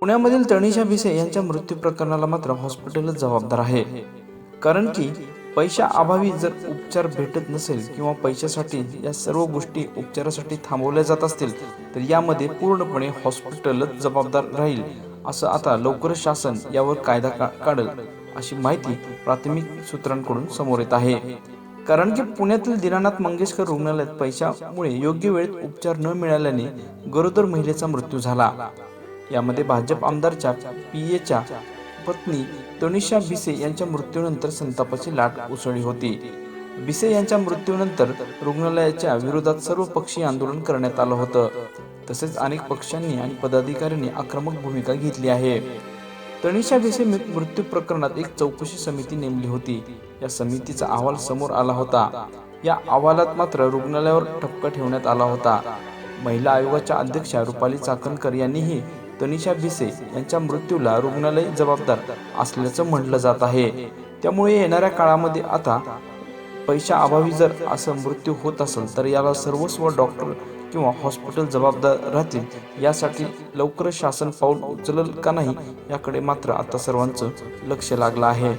पुण्यामधील तनिषा भिसे यांच्या मृत्यू प्रकरणाला मात्र हॉस्पिटलच जबाबदार आहे. कारण की पैशा अभावी जर उपचार भेटत नसेल किंवा पैशासाठी या सर्व गोष्टी उपचारासाठी थांबवल्या जात असतील तर यामध्ये पूर्णपणे हॉस्पिटलच जबाबदार राहील असं आता लवकरच शासन यावर कायदा का काढल अशी माहिती प्राथमिक सूत्रांकडून समोर येत आहे. कारण की पुण्यातील दीनानाथ मंगेशकर रुग्णालयात पैशामुळे योग्य वेळेत उपचार न मिळाल्याने गरोदर महिलेचा मृत्यू झाला. यामध्ये भाजप आमदारच्या पी एच्या पत्नी तनिषा भिसे यांच्या मृत्यूनंतर संतापाची लाट उसळली होती. भिसे यांच्या मृत्यूनंतर रुग्णालयाच्या विरोधात सर्व पक्षीय आंदोलन करण्यात आलं होतं. तसेच अनेक पक्षांनी आणि पदाधिकाऱ्यांनी आक्रमक भूमिका घेतली आहे. तनिषा भिसे मृत्यू प्रकरणात एक चौकशी समिती नेमली होती. या समितीचा अहवाल समोर आला होता. या अहवालात मात्र रुग्णालयावर ठपका ठेवण्यात आला होता. महिला आयोगाच्या अध्यक्षा रुपाली चाकणकर यांनीही तनिषा भिसे यांच्या मृत्यूला रुग्णालय जबाबदार असल्याचं म्हटलं जात आहे. त्यामुळे येणाऱ्या काळामध्ये आता पैशा अभावी जर असं मृत्यू होत असेल तर याला सर्वस्व डॉक्टर किंवा हॉस्पिटल जबाबदार राहतील यासाठी लवकर शासन पाऊल उचलल का नाही याकडे मात्र आता सर्वांचं लक्ष लागलं आहे.